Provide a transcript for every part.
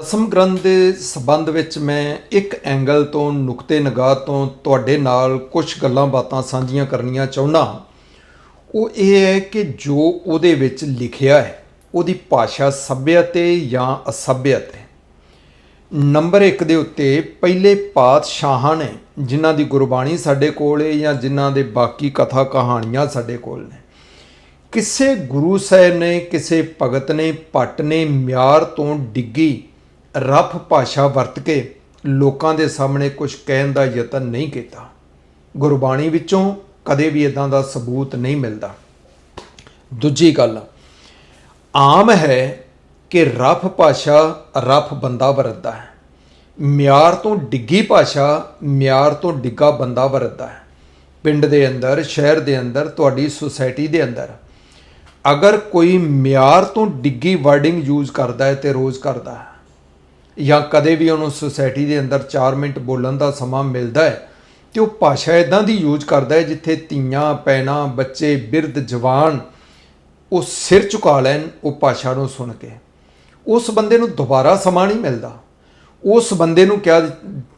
ਦਸਮ ਗ੍ਰੰਥ ਦੇ ਸੰਬੰਧ ਵਿੱਚ ਮੈਂ ਇੱਕ ਐਂਗਲ ਤੋਂ ਨੁਕਤੇ ਨਿਗਾਹ ਤੋਂ ਤੁਹਾਡੇ ਨਾਲ ਕੁਝ ਗੱਲਾਂ ਬਾਤਾਂ ਸਾਂਝੀਆਂ ਕਰਨੀਆਂ ਚਾਹੁੰਦਾ ਉਹ ਇਹ ਹੈ ਕਿ ਜੋ ਉਹਦੇ ਵਿੱਚ ਲਿਖਿਆ ਹੈ, ਉਹਦੀ ਭਾਸ਼ਾ ਸੱਭਿਅਤ ਹੈ ਜਾਂ ਅਸੱਭਿਅਤ ਹੈ। ਨੰਬਰ 1 ਦੇ ਉੱਤੇ ਪਹਿਲੇ ਪਾਤਸ਼ਾਹਾਂ ਨੇ ਜਿਨ੍ਹਾਂ ਦੀ ਗੁਰਬਾਣੀ ਸਾਡੇ ਕੋਲ ਹੈ ਜਾਂ ਜਿਨ੍ਹਾਂ ਦੇ ਬਾਕੀ ਕਥਾ ਕਹਾਣੀਆਂ ਸਾਡੇ ਕੋਲ ਨੇ, ਕਿਸੇ ਗੁਰੂ ਸਾਹਿਬ ਨੇ, ਕਿਸੇ ਭਗਤ ਨੇ ਪੱਟ ਨੇ ਮਿਆਰ ਤੋਂ ਡਿੱਗੀ ਰਫ ਭਾਸ਼ਾ ਵਰਤ ਕੇ ਲੋਕਾਂ ਦੇ ਸਾਹਮਣੇ ਕੁਝ ਕਹਿਣ ਦਾ ਯਤਨ ਨਹੀਂ ਕੀਤਾ। ਗੁਰਬਾਣੀ ਵਿੱਚੋਂ ਕਦੇ ਵੀ ਇਦਾਂ ਦਾ ਸਬੂਤ ਨਹੀਂ ਮਿਲਦਾ। ਦੂਜੀ ਗੱਲ, ਆਮ ਹੈ ਕਿ ਰਫ ਭਾਸ਼ਾ ਰਫ ਬੰਦਾ ਵਰਤਦਾ ਹੈ। ਮਿਆਰ ਤੋਂ ਡਿੱਗੀ ਭਾਸ਼ਾ ਮਿਆਰ ਤੋਂ ਡਿੱਗਾ ਬੰਦਾ ਵਰਤਦਾ ਹੈ। ਪਿੰਡ ਦੇ ਅੰਦਰ, ਸ਼ਹਿਰ ਦੇ ਅੰਦਰ, ਤੁਹਾਡੀ ਸੁਸਾਇਟੀ ਦੇ ਅੰਦਰ ਅਗਰ ਕੋਈ ਮਿਆਰ ਤੋਂ ਡਿੱਗੀ ਵਰਡਿੰਗ ਯੂਜ਼ ਕਰਦਾ ਹੈ ਤੇ ਰੋਜ਼ ਕਰਦਾ ਹੈ। ਜਾਂ ਕਦੇ ਵੀ ਉਹਨੂੰ ਸੁਸਾਇਟੀ ਦੇ ਅੰਦਰ 4 ਮਿੰਟ ਬੋਲਣ ਦਾ ਸਮਾਂ ਮਿਲਦਾ ਹੈ ਤੇ ਉਹ ਭਾਸ਼ਾ ਇਦਾਂ ਦੀ ਯੂਜ਼ ਕਰਦਾ ਹੈ ਜਿੱਥੇ ਧੀਆਂ ਪੈਣਾ ਬੱਚੇ, ਬਿਰਧ, ਜਵਾਨ ਉਹ ਸਿਰ ਝੁਕਾ ਲੈਣ, ਉਹ ਭਾਸ਼ਾ ਨੂੰ ਸੁਣ ਕੇ। ਉਸ ਬੰਦੇ ਨੂੰ ਦੁਬਾਰਾ ਸਮਾਂ ਨਹੀਂ ਮਿਲਦਾ। ਉਸ ਬੰਦੇ ਨੂੰ ਕਿਹਾ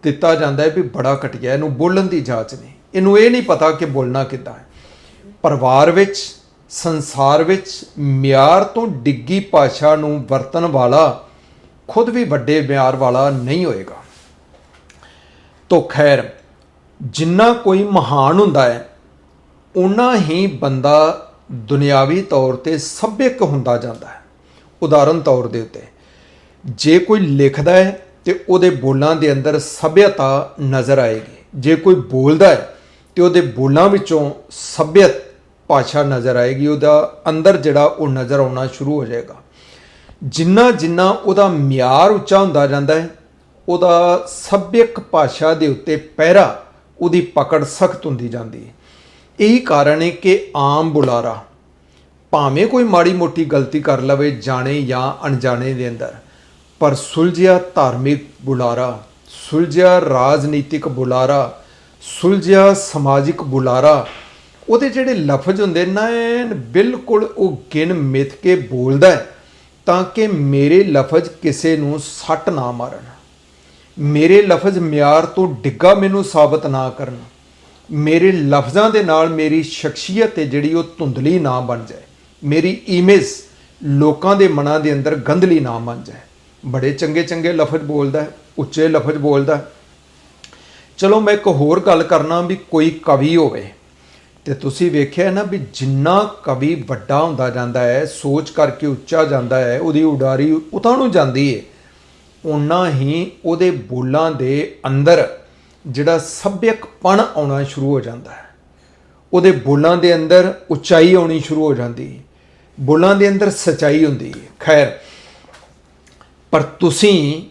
ਦਿੱਤਾ ਜਾਂਦਾ ਹੈ ਵੀ ਬੜਾ ਘਟਿਆ, ਇਹਨੂੰ ਬੋਲਣ ਦੀ ਜਾਚ ਨਹੀਂ। ਇਹਨੂੰ ਇਹ ਨਹੀਂ ਪਤਾ ਕਿ ਬੋਲਣਾ ਕਿੱਦਾਂ ਹੈ। ਪਰਿਵਾਰ ਵਿੱਚ, ਸੰਸਾਰ ਵਿੱਚ ਮਿਆਰ ਤੋਂ ਡਿੱਗੀ ਭਾਸ਼ਾ ਨੂੰ ਵਰਤਣ ਵਾਲਾ ਖੁਦ ਵੀ ਵੱਡੇ ਮਿਆਰ ਵਾਲਾ ਨਹੀਂ ਹੋਏਗਾ। ਤੋ ਖੈਰ, ਜਿੰਨਾ ਕੋਈ ਮਹਾਨ ਹੁੰਦਾ ਹੈ ਉਨਾ ਹੀ ਬੰਦਾ ਦੁਨਿਆਵੀ ਤੌਰ ਤੇ ਸੱਭਿਅਕ ਹੁੰਦਾ ਜਾਂਦਾ ਹੈ। ਉਦਾਹਰਨ ਤੌਰ ਦੇ ਉੱਤੇ, ਜੇ ਕੋਈ ਲਿਖਦਾ ਹੈ ਤੇ ਉਹਦੇ ਬੋਲਾਂ ਦੇ ਅੰਦਰ ਸਭਿਅਤਾ ਨਜ਼ਰ ਆਏਗੀ। ਜੇ ਕੋਈ ਬੋਲਦਾ ਹੈ ਤੇ ਉਹਦੇ ਬੋਲਾਂ ਵਿੱਚੋਂ ਸਭਿਅਤ ਭਾਸ਼ਾ ਨਜ਼ਰ ਆਏਗੀ, ਉਹਦਾ ਅੰਦਰ ਜਿਹੜਾ ਉਹ ਨਜ਼ਰ ਆਉਣਾ ਸ਼ੁਰੂ ਹੋ ਜਾਏਗਾ। ਜਿੰਨਾ ਜਿੰਨਾ ਉਹਦਾ ਮਿਆਰ ਉੱਚਾ ਹੁੰਦਾ ਜਾਂਦਾ ਹੈ, ਉਹਦਾ ਸੱਭਿਅਕ ਭਾਸ਼ਾ ਦੇ ਉੱਤੇ ਪਹਿਰਾ ਉਹਦੀ ਪਕੜ ਸਖਤ ਹੁੰਦੀ ਜਾਂਦੀ ਹੈ। ਇਹੀ ਕਾਰਨ ਹੈ ਕਿ ਆਮ ਬੁਲਾਰਾ ਭਾਵੇਂ ਕੋਈ ਮਾੜੀ ਮੋਟੀ ਗਲਤੀ ਕਰ ਲਵੇ ਜਾਣੇ ਜਾਂ ਅਣਜਾਣੇ ਦੇ ਅੰਦਰ, ਪਰ ਸੁਲਝਿਆ ਧਾਰਮਿਕ ਬੁਲਾਰਾ, ਸੁਲਝਿਆ ਰਾਜਨੀਤਿਕ ਬੁਲਾਰਾ, ਸੁਲਝਿਆ ਸਮਾਜਿਕ ਬੁਲਾਰਾ, ਉਹਦੇ ਜਿਹੜੇ ਲਫ਼ਜ਼ ਹੁੰਦੇ ਨਾ ਬਿਲਕੁਲ ਉਹ ਗਿਣ ਮਿਥ ਕੇ ਬੋਲਦਾ ਹੈ। ਤਾਂ ਕਿ ਮੇਰੇ ਲਫ਼ਜ਼ ਕਿਸੇ ਨੂੰ ਸੱਟ ਨਾ ਮਾਰਨ। ਮੇਰੇ ਲਫ਼ਜ਼ ਮਿਆਰ ਤੋਂ ਡਿੱਗਾ ਮੈਨੂੰ ਸਾਬਤ ਨਾ ਕਰਨ। ਮੇਰੇ ਲਫ਼ਜ਼ਾਂ ਦੇ ਨਾਲ ਮੇਰੀ ਸ਼ਖਸੀਅਤ ਹੈ ਜਿਹੜੀ ਉਹ ਧੁੰਦਲੀ ਨਾ ਬਣ ਜਾਏ। ਮੇਰੀ ਇਮੇਜ ਲੋਕਾਂ ਦੇ ਮਨਾਂ ਦੇ ਅੰਦਰ ਗੰਧਲੀ ਨਾ ਬਣ ਜਾਏ। ਬੜੇ ਚੰਗੇ ਚੰਗੇ ਲਫ਼ਜ਼ ਬੋਲਦਾ ਉੱਚੇ ਲਫ਼ਜ਼ ਬੋਲਦਾ ਚਲੋ ਮੈਂ ਇੱਕ ਹੋਰ ਗੱਲ ਕਰਨਾ ਵੀ ਕੋਈ ਕਵੀ ਹੋਵੇ। ਤੇ ਤੁਸੀਂ ਵੇਖਿਆ ਨਾ ਵੀ ਜਿੰਨਾ ਕਵੀ ਵੱਡਾ ਹੁੰਦਾ ਜਾਂਦਾ ਹੈ, ਸੋਚ ਕਰਕੇ ਉੱਚਾ ਜਾਂਦਾ ਹੈ, ਉਹਦੀ ਉਡਾਰੀ ਉਤਾਂ ਨੂੰ ਜਾਂਦੀ ਹੈ ਉਨਾ ਹੀ ਉਹਦੇ ਬੋਲਾਂ ਦੇ ਅੰਦਰ ਜਿਹੜਾ ਸੱਭਿਅਕਪਣ ਆਉਣਾ ਸ਼ੁਰੂ ਹੋ ਜਾਂਦਾ ਹੈ। ਉਹਦੇ ਬੋਲਾਂ ਦੇ ਅੰਦਰ ਉਚਾਈ ਆਉਣੀ ਸ਼ੁਰੂ ਹੋ ਜਾਂਦੀ ਹੈ ਬੋਲਾਂ ਦੇ ਅੰਦਰ ਸਚਾਈ ਹੁੰਦੀ ਹੈ ਖੈਰ, ਪਰ ਤੁਸੀਂ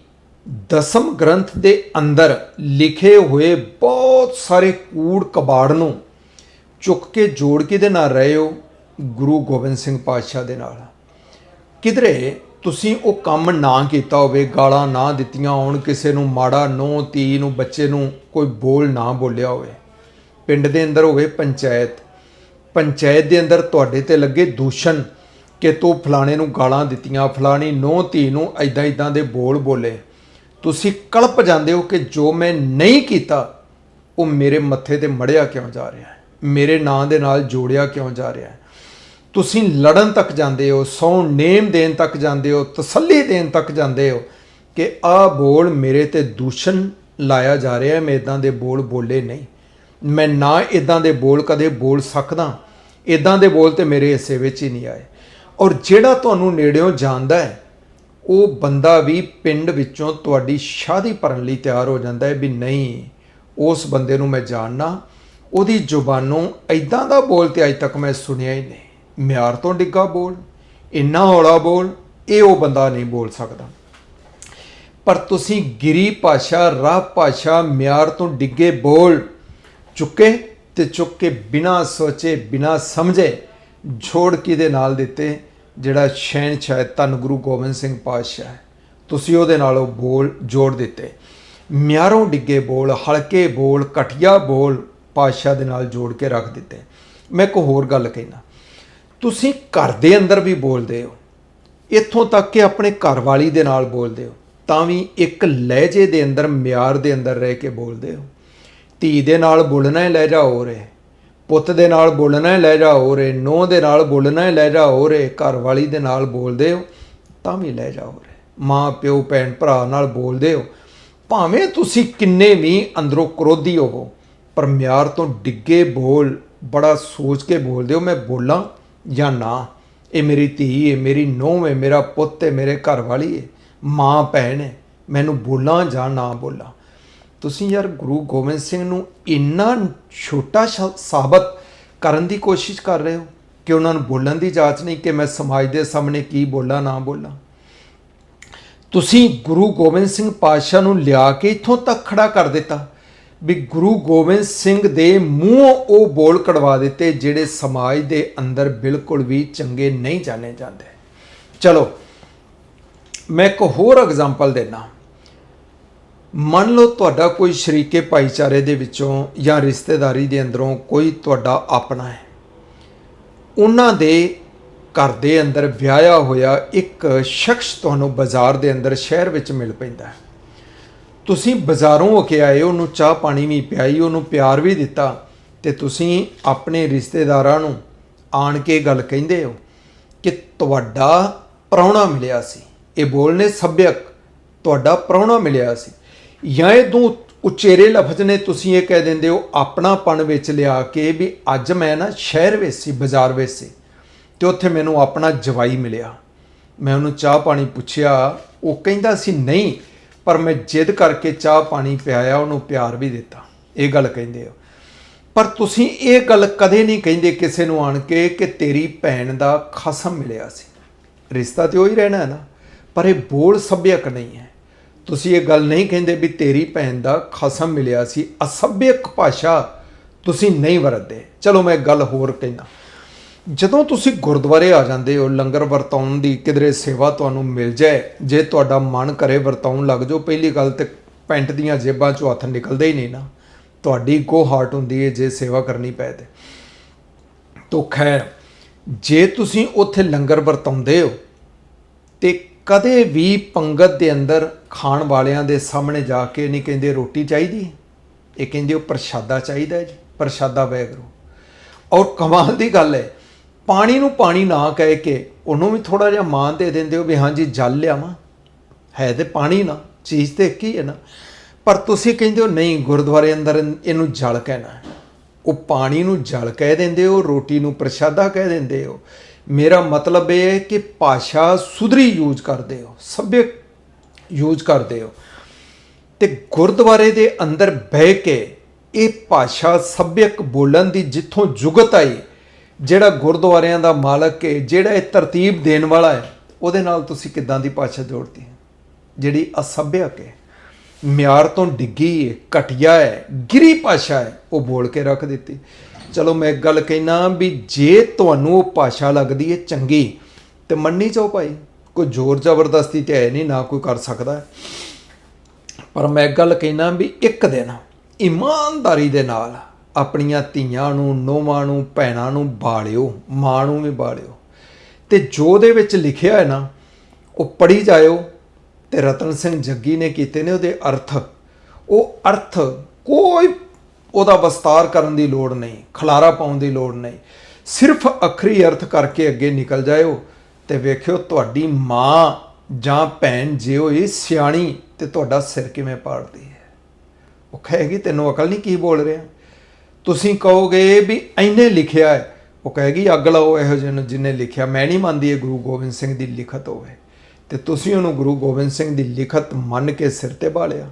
ਦਸਮ ਗ੍ਰੰਥ ਦੇ ਅੰਦਰ ਲਿਖੇ ਹੋਏ ਬਹੁਤ ਸਾਰੇ ਕੂੜ ਕਬਾੜ ਨੂੰ ਚੁੱਕ ਕੇ ਜੋੜ ਕਿਹਦੇ ਨਾਲ ਰਹੇ ਹੋ ਗੁਰੂ ਗੋਬਿੰਦ ਸਿੰਘ ਪਾਤਸ਼ਾਹ ਦੇ ਨਾਲ। ਕਿਧਰੇ ਤੁਸੀਂ ਉਹ ਕੰਮ ਨਾ ਕੀਤਾ ਹੋਵੇ, ਗਾਲਾਂ ਨਾ ਦਿੱਤੀਆਂ ਹੋਣ, ਕਿਸੇ ਨੂੰ ਮਾੜਾ ਨੋ ਤੀ ਨੂੰ, ਬੱਚੇ ਨੂੰ ਕੋਈ ਬੋਲ ਨਾ ਬੋਲਿਆ ਹੋਵੇ। ਪਿੰਡ ਦੇ ਅੰਦਰ ਹੋਵੇ ਪੰਚਾਇਤ। ਪੰਚਾਇਤ ਦੇ ਅੰਦਰ ਤੁਹਾਡੇ ਤੇ ਲੱਗੇ ਦੂਸ਼ਣ ਕਿ ਤੂੰ ਫਲਾਣੇ ਨੂੰ ਗਾਲਾਂ ਦਿੱਤੀਆਂ, ਫਲਾਣੀ ਨੋ ਧੀ ਨੂੰ ਐਦਾਂ ਐਦਾਂ ਦੇ ਬੋਲ ਬੋਲੇ। ਤੁਸੀਂ ਕਲਪ ਜਾਂਦੇ ਹੋ ਕਿ ਜੋ ਮੈਂ ਨਹੀਂ ਕੀਤਾ, ਉਹ ਮੇਰੇ ਮੱਥੇ ਤੇ ਮੜਿਆ ਕਿਉਂ ਜਾ ਰਿਹਾ ਹੈ? ਮੇਰੇ ਨਾਂ ਦੇ ਨਾਲ ਜੋੜਿਆ ਕਿਉਂ ਜਾ ਰਿਹਾ ਹੈ? ਤੁਸੀਂ ਲੜਨ ਤੱਕ ਜਾਂਦੇ ਹੋ, ਸੌ ਨੇਮ ਦੇਣ ਤੱਕ ਜਾਂਦੇ ਹੋ, ਤਸੱਲੀ ਦੇਣ ਤੱਕ ਜਾਂਦੇ ਹੋ ਕਿ ਆਹ ਬੋਲ ਮੇਰੇ ਤੇ ਦੂਸ਼ਣ ਲਾਇਆ ਜਾ ਰਿਹਾ ਹੈ, ਮੈਂ ਇਦਾਂ ਦੇ ਬੋਲ ਬੋਲੇ ਨਹੀਂ। ਮੈਂ ਨਾ ਇਦਾਂ ਦੇ ਬੋਲ ਕਦੇ ਬੋਲ ਸਕਦਾ ਇਦਾਂ ਦੇ ਬੋਲ ਤੇ ਮੇਰੇ ਹਿੱਸੇ ਵਿੱਚ ਹੀ ਨਹੀਂ ਆਏ। ਔਰ ਜਿਹੜਾ ਤੁਹਾਨੂੰ ਨੇੜਿਓਂ ਜਾਣਦਾ ਹੈ, ਉਹ ਬੰਦਾ ਵੀ ਪਿੰਡ ਵਿੱਚੋਂ ਤੁਹਾਡੀ ਸ਼ਾਦੀ ਭਰਨ ਲਈ ਤਿਆਰ ਹੋ ਜਾਂਦਾ ਹੈ ਵੀ ਨਹੀਂ, ਉਸ ਬੰਦੇ ਨੂੰ ਮੈਂ ਜਾਣਨਾ ਉਹਦੀ ਜ਼ੁਬਾਨੋਂ ਐਦਾਂ ਦਾ ਬੋਲ ਤੇ ਅੱਜ ਤੱਕ ਮੈਂ ਸੁਣਿਆ ਹੀ ਨਹੀਂ। ਮਿਆਰ ਤੋਂ ਡਿੱਗਾ ਬੋਲ, ਇੰਨਾ ਹੌਲਾ ਬੋਲ, ਇਹ ਉਹ ਬੰਦਾ ਨਹੀਂ ਬੋਲ ਸਕਦਾ। ਪਰ ਤੁਸੀਂ ਗਿਰੀ ਭਾਸ਼ਾ, ਰਾਹ ਭਾਸ਼ਾ, ਮਿਆਰ ਤੋਂ ਡਿੱਗੇ ਬੋਲ ਚੁੱਕੇ ਤੇ ਚੁੱਕ ਕੇ ਬਿਨਾ ਸੋਚੇ, ਬਿਨਾ ਸਮਝੇ ਛੋੜ ਕੇ ਦੇ ਨਾਲ ਦਿੱਤੇ? ਜਿਹੜਾ ਸ਼ਹਿਨशाह ਧੰਨ ਗੁਰੂ ਗੋਬਿੰਦ ਸਿੰਘ ਪਾਤਸ਼ਾਹ ਤੁਸੀਂ ਉਹਦੇ ਨਾਲ ਉਹ ਬੋਲ ਜੋੜ ਦਿੱਤੇ। ਮਿਆਰੋਂ ਡਿੱਗੇ ਬੋਲ, ਹਲਕੇ ਬੋਲ, ਘਟੀਆ ਬੋਲ ਪਾਤਸ਼ਾਹ ਦੇ ਨਾਲ ਜੋੜ ਕੇ ਰੱਖ ਦਿੱਤੇ। ਮੈਂ ਇੱਕ ਹੋਰ ਗੱਲ ਕਹਿਣਾ ਤੁਸੀਂ ਘਰ ਦੇ ਅੰਦਰ ਵੀ ਬੋਲਦੇ ਹੋ। ਇੱਥੋਂ ਤੱਕ ਕਿ ਆਪਣੇ ਘਰ ਵਾਲੀ ਦੇ ਨਾਲ ਬੋਲਦੇ ਹੋ। ਤਾਂ ਵੀ ਇੱਕ ਲਹਿਜੇ ਦੇ ਅੰਦਰ, ਮਿਆਰ ਦੇ ਅੰਦਰ ਰਹਿ ਕੇ ਬੋਲਦੇ ਹੋ। ਧੀ ਦੇ ਨਾਲ ਬੋਲਣਾ ਹੈ ਲਹਿਜਾ ਹੋ ਰਿਹਾ। ਪੁੱਤ ਦੇ ਨਾਲ ਬੋਲਣਾ ਹੈ ਲਹਿਜਾ ਹੋ ਰਿਹਾ। ਨੂੰਹ ਦੇ ਨਾਲ ਬੋਲਣਾ ਹੈ ਲਹਿਜਾ ਹੋ ਰਿਹਾ। ਘਰ ਵਾਲੀ ਦੇ ਨਾਲ ਬੋਲਦੇ ਹੋ, ਤਾਂ ਵੀ ਲਹਿਜਾ ਹੋ ਰਿਹਾ। ਮਾਂ, ਪਿਓ, ਭੈਣ, ਭਰਾ ਨਾਲ ਬੋਲਦੇ ਹੋ। ਭਾਵੇਂ ਤੁਸੀਂ ਕਿੰਨੇ ਵੀ ਅੰਦਰੋਂ ਕ੍ਰੋਧੀ ਹੋਵੋ ਪਰ ਮਿਆਰ ਤੋਂ ਡਿੱਗੇ ਬੋਲ, ਬੜਾ ਸੋਚ ਕੇ ਬੋਲਦੇ ਹੋ, ਮੈਂ ਬੋਲਾਂ ਜਾਂ ਨਾ? ਇਹ ਮੇਰੀ ਧੀ ਹੈ ਮੇਰੀ ਨੂੰਹ ਹੈ ਮੇਰਾ ਪੁੱਤ ਹੈ ਮੇਰੇ ਘਰ ਵਾਲੀ ਹੈ ਮਾਂ, ਭੈਣ ਹੈ ਮੈਨੂੰ ਬੋਲਾਂ ਜਾਂ ਨਾ ਬੋਲਾਂ? ਤੁਸੀਂ ਯਾਰ ਗੁਰੂ ਗੋਬਿੰਦ ਸਿੰਘ ਨੂੰ ਇੰਨਾ ਛੋਟਾ ਸ਼- ਸਾਬਤ ਕਰਨ ਦੀ ਕੋਸ਼ਿਸ਼ ਕਰ ਰਹੇ ਹੋ ਕਿ ਉਹਨਾਂ ਨੂੰ ਬੋਲਣ ਦੀ ਜਾਂਚ ਨਹੀਂ ਕਿ ਮੈਂ ਸਮਾਜ ਦੇ ਸਾਹਮਣੇ ਕੀ ਬੋਲਾਂ, ਨਾ ਬੋਲਾਂ? ਤੁਸੀਂ ਗੁਰੂ ਗੋਬਿੰਦ ਸਿੰਘ ਪਾਤਸ਼ਾਹ ਨੂੰ ਲਿਆ ਕੇ ਇੱਥੋਂ ਤੱਕ ਖੜਾ ਕਰ ਦਿੱਤਾ। ਵੀ ਗੁਰੂ ਗੋਬਿੰਦ ਸਿੰਘ ਦੇ ਮੂੰਹੋਂ ਉਹ ਬੋਲ ਕਢਵਾ ਦਿੱਤੇ, ਜਿਹੜੇ ਸਮਾਜ ਦੇ ਅੰਦਰ ਬਿਲਕੁਲ ਵੀ ਚੰਗੇ ਨਹੀਂ ਜਾਣੇ ਜਾਂਦੇ। ਚਲੋ, ਮੈਂ ਇੱਕ ਹੋਰ ਐਗਜ਼ਾਮਪਲ ਦੇਣਾ ਮੰਨ ਲਓ ਤੁਹਾਡਾ ਕੋਈ ਸ਼ਰੀਕੇ ਭਾਈਚਾਰੇ ਦੇ ਵਿੱਚੋਂ ਜਾਂ ਰਿਸ਼ਤੇਦਾਰੀ ਦੇ ਅੰਦਰੋਂ ਕੋਈ ਤੁਹਾਡਾ ਆਪਣਾ ਹੈ। ਉਹਨਾਂ ਦੇ ਘਰ ਦੇ ਅੰਦਰ ਵਿਆਹਿਆ ਹੋਇਆ ਇੱਕ ਸ਼ਖਸ ਤੁਹਾਨੂੰ ਬਾਜ਼ਾਰ ਦੇ ਅੰਦਰ ਸ਼ਹਿਰ ਵਿੱਚ ਮਿਲ ਪੈਂਦਾ ਹੈ। ਤੁਸੀਂ ਬਾਜ਼ਾਰੋਂ ਹੋ ਕੇ ਆਏ, ਉਹਨੂੰ ਚਾਹ ਪਾਣੀ ਵੀ ਪਿਆਈ, ਉਹਨੂੰ ਪਿਆਰ ਵੀ ਦਿੱਤਾ ਤੇ ਤੁਸੀਂ ਆਪਣੇ ਰਿਸ਼ਤੇਦਾਰਾਂ ਨੂੰ ਆਣ ਕੇ ਗੱਲ ਕਹਿੰਦੇ ਹੋ ਕਿ ਤੁਹਾਡਾ ਪ੍ਰਾਹੁਣਾ ਮਿਲਿਆ ਸੀ। ਇਹ ਬੋਲਨੇ ਸੱਭਿਅਕ, ਤੁਹਾਡਾ ਪ੍ਰਾਹੁਣਾ ਮਿਲਿਆ ਸੀ। ਜਾਂ ਇਹ ਦੋ ਉਚੇਰੇ ਲਫ਼ਜ਼ ਨੇ ਤੁਸੀਂ ਇਹ ਕਹਿ ਦਿੰਦੇ ਹੋ, ਆਪਣਾਪਣ ਵਿੱਚ ਲਿਆ ਕੇ ਵੀ ਅੱਜ ਮੈਂ ਨਾ ਸ਼ਹਿਰ ਵਿੱਚ ਸੀ ਬਾਜ਼ਾਰ ਵਿੱਚ ਸੀ ਤੇ ਉੱਥੇ ਮੈਨੂੰ ਆਪਣਾ ਜਵਾਈ ਮਿਲਿਆ। ਮੈਂ ਉਹਨੂੰ ਚਾਹ ਪਾਣੀ ਪੁੱਛਿਆ, ਉਹ ਕਹਿੰਦਾ ਸੀ, ਨਹੀਂ ਪਰ ਮੈਂ ਜਿੱਦ ਕਰਕੇ ਚਾਹ ਪਾਣੀ ਪਿਆਇਆ, ਉਹਨੂੰ ਪਿਆਰ ਵੀ ਦਿੱਤਾ। ਇਹ ਗੱਲ ਕਹਿੰਦੇ ਹੋ ਪਰ ਤੁਸੀਂ ਇਹ ਗੱਲ ਕਦੇ ਨਹੀਂ ਕਹਿੰਦੇ ਕਿਸੇ ਨੂੰ ਆਣ ਕੇ ਕਿ ਤੇਰੀ ਭੈਣ ਦਾ ਖਸਮ ਮਿਲਿਆ ਸੀ। ਰਿਸ਼ਤਾ ਤੇ ਉਹੀ ਰਹਿਣਾ ਹੈ ਨਾ। ਪਰ ਇਹ ਬੋਲ ਸੱਭਿਅਕ ਨਹੀਂ ਹੈ। ਤੁਸੀਂ ਇਹ ਗੱਲ ਨਹੀਂ ਕਹਿੰਦੇ ਵੀ ਤੇਰੀ ਭੈਣ ਦਾ ਖਸਮ ਮਿਲਿਆ ਸੀ। ਅਸਭਿਅਕ ਭਾਸ਼ਾ ਤੁਸੀਂ ਨਹੀਂ ਵਰਤਦੇ। ਚਲੋ ਮੈਂ ਇੱਕ ਗੱਲ ਹੋਰ ਕਹਿਣਾ ਜਦੋਂ ਤੁਸੀਂ ਗੁਰਦੁਆਰੇ ਆ ਜਾਂਦੇ ਹੋ, ਲੰਗਰ ਵਰਤਾਉਣ ਦੀ ਕਿਧਰੇ ਸੇਵਾ ਤੁਹਾਨੂੰ ਮਿਲ ਜਾਏ, ਜੇ ਤੁਹਾਡਾ ਮਨ ਕਰੇ ਵਰਤਾਉਣ ਲੱਗ ਜਾਓ, ਪਹਿਲੀ ਗੱਲ ਤੇ ਪੈਂਟ ਦੀਆਂ ਜੇਬਾਂ ਚੋਂ ਹੱਥ ਨਿਕਲਦੇ ਹੀ ਨਹੀਂ ਨਾ। ਤੁਹਾਡੀ ਗੋ ਹਾਰਟ ਹੁੰਦੀ ਹੈ ਜੇ ਸੇਵਾ ਕਰਨੀ ਪਏ ਤੇ। ਤੋ ਖੈਰ, ਜੇ ਤੁਸੀਂ ਉੱਥੇ ਲੰਗਰ ਵਰਤਾਉਂਦੇ ਹੋ, ਤੇ ਕਦੇ ਵੀ ਪੰਗਤ ਦੇ ਅੰਦਰ ਖਾਣ ਵਾਲਿਆਂ ਦੇ ਸਾਹਮਣੇ ਜਾ ਕੇ ਨਹੀਂ ਕਹਿੰਦੇ ਰੋਟੀ ਚਾਹੀਦੀ ਇਹ ਕਹਿੰਦੇ ਉਹ ਪ੍ਰਸ਼ਾਦਾ ਚਾਹੀਦਾ ਜੀ, ਪ੍ਰਸ਼ਾਦਾ ਵੈਗਰੂ। ਔਰ ਕਮਾਲ ਦੀ ਗੱਲ ਹੈ ਪਾਣੀ ਨੂੰ ਪਾਣੀ ਨਾ ਕਹਿ ਕੇ ਉਹਨੂੰ ਵੀ ਥੋੜਾ ਜਿਹਾ ਮਾਨ ਦੇ ਦਿੰਦੇ ਹੋ ਵੀ ਹਾਂਜੀ ਜਲ ਲਿਆਵਾਂ। ਹੈ ਤੇ ਪਾਣੀ ਨਾ, ਚੀਜ਼ ਤੇ ਇੱਕ ਹੀ ਹੈ ਨਾ। ਪਰ ਤੁਸੀਂ ਕਹਿੰਦੇ ਹੋ, ਨਹੀਂ, ਗੁਰਦੁਆਰੇ ਅੰਦਰ ਇਹਨੂੰ ਜਲ ਕਹਿਣਾ ਉਹ ਪਾਣੀ ਨੂੰ ਜਲ ਕਹਿ ਦਿੰਦੇ ਹੋ, ਰੋਟੀ ਨੂੰ ਪ੍ਰਸ਼ਾਦਾ ਕਹਿ ਦਿੰਦੇ ਹੋ। ਮੇਰਾ ਮਤਲਬ ਇਹ ਹੈ ਕਿ ਭਾਸ਼ਾ ਸੁਧਰੀ ਯੂਜ਼ ਕਰਦੇ ਹੋ, ਸਭਿਅਕ ਯੂਜ਼ ਕਰਦੇ ਹੋ। ਤੇ ਗੁਰਦੁਆਰੇ ਦੇ ਅੰਦਰ ਬਹਿ ਕੇ ਇਹ ਭਾਸ਼ਾ ਸਭਿਅਕ ਬੋਲਣ ਦੀ ਜਿੱਥੋਂ ਜੁਗਤ ਆਈ ਜਿਹੜਾ ਗੁਰਦੁਆਰਿਆਂ ਦਾ ਮਾਲਕ ਹੈ, ਜਿਹੜਾ ਇਹ ਤਰਤੀਬ ਦੇਣ ਵਾਲਾ ਹੈ, ਉਹਦੇ ਨਾਲ ਤੁਸੀਂ ਕਿੱਦਾਂ ਦੀ ਭਾਸ਼ਾ ਜੋੜਦੀ ਹੋ? ਜਿਹੜੀ ਅਸਭਿਅਕ ਹੈ, ਮਿਆਰ ਤੋਂ ਡਿੱਗੀ ਹੈ, ਘਟਿਆ ਹੈ, ਗਿਰੀ ਭਾਸ਼ਾ ਹੈ, ਉਹ ਬੋਲ ਕੇ ਰੱਖ ਦਿੱਤੀ। ਚਲੋ ਮੈਂ ਇੱਕ ਗੱਲ ਕਹਿਣਾ ਵੀ ਜੇ ਤੁਹਾਨੂੰ ਉਹ ਭਾਸ਼ਾ ਲੱਗਦੀ ਹੈ, ਚੰਗੀ। ਤੇ ਮੰਨੀ ਜਾਓ ਭਾਈ, ਕੋਈ ਜ਼ੋਰ ਜ਼ਬਰਦਸਤੀ ਤੇ ਹੈ ਨਹੀਂ, ਨਾ ਕੋਈ ਕਰ ਸਕਦਾ ਪਰ ਮੈਂ ਇੱਕ ਗੱਲ ਕਹਿਣਾ ਵੀ ਇੱਕ ਦਿਨ, ਇਮਾਨਦਾਰੀ ਦੇ ਨਾਲ ਆਪਣੀਆਂ ਧੀਆਂ ਨੂੰ, ਨੋਵਾਂ ਨੂੰ, ਭੈਣਾਂ ਨੂੰ ਬਾਲਿਓ, ਮਾਂ ਨੂੰ ਵੀ ਬਾਲਿਓ। ਤੇ ਜੋ ਦੇ ਵਿੱਚ ਲਿਖਿਆ ਹੈ ਨਾ, ਉਹ ਪੜ੍ਹੀ ਜਾਇਓ ਤੇ ਰਤਨ ਸਿੰਘ ਜੱਗੀ ਨੇ ਕੀਤੇ ਨੇ ਉਹਦੇ ਅਰਥ। ਉਹ ਅਰਥ ਕੋਈ ਉਹਦਾ ਵਿਸਤਾਰ ਕਰਨ ਦੀ ਲੋੜ ਨਹੀਂ, ਖਲਾਰਾ ਪਾਉਣ ਦੀ ਲੋੜ ਨਹੀਂ। ਸਿਰਫ ਅਖਰੀ ਅਰਥ ਕਰਕੇ ਅੱਗੇ ਨਿਕਲ ਜਾਇਓ ਤੇ ਵੇਖਿਓ ਤੁਹਾਡੀ ਮਾਂ ਜਾਂ ਭੈਣ ਜੇ ਹੋਈ ਸਿਆਣੀ ਤੇ ਤੁਹਾਡਾ ਸਿਰ ਕਿਵੇਂ ਪਾੜਦੀ ਹੈ। ਉਹ ਕਹੇਗੀ, ਤੈਨੂੰ ਅਕਲ ਨਹੀਂ ਕੀ ਬੋਲ ਰਿਹਾ? ਤੁਸੀਂ ਕਹੋਗੇ ਵੀ ਐਨੇ ਲਿਖਿਆ ਹੈ। ਉਹ ਕਹੇਗੀ, ਅੱਗ ਲਾਓ, ਇਹੋ ਜਿਹੇ ਨੂੰ ਜਿਨੇ ਲਿਖਿਆ। ਮੈਂ ਨਹੀਂ ਮੰਨਦੀ ਇਹ ਗੁਰੂ ਗੋਬਿੰਦ ਸਿੰਘ ਦੀ ਲਿਖਤ ਹੋਵੇ। ਤੇ ਤੁਸੀਂ ਉਹਨੂੰ ਗੁਰੂ ਗੋਬਿੰਦ ਸਿੰਘ ਦੀ ਲਿਖਤ ਮੰਨ ਕੇ ਸਿਰ ਤੇ ਬਾਲਿਆ।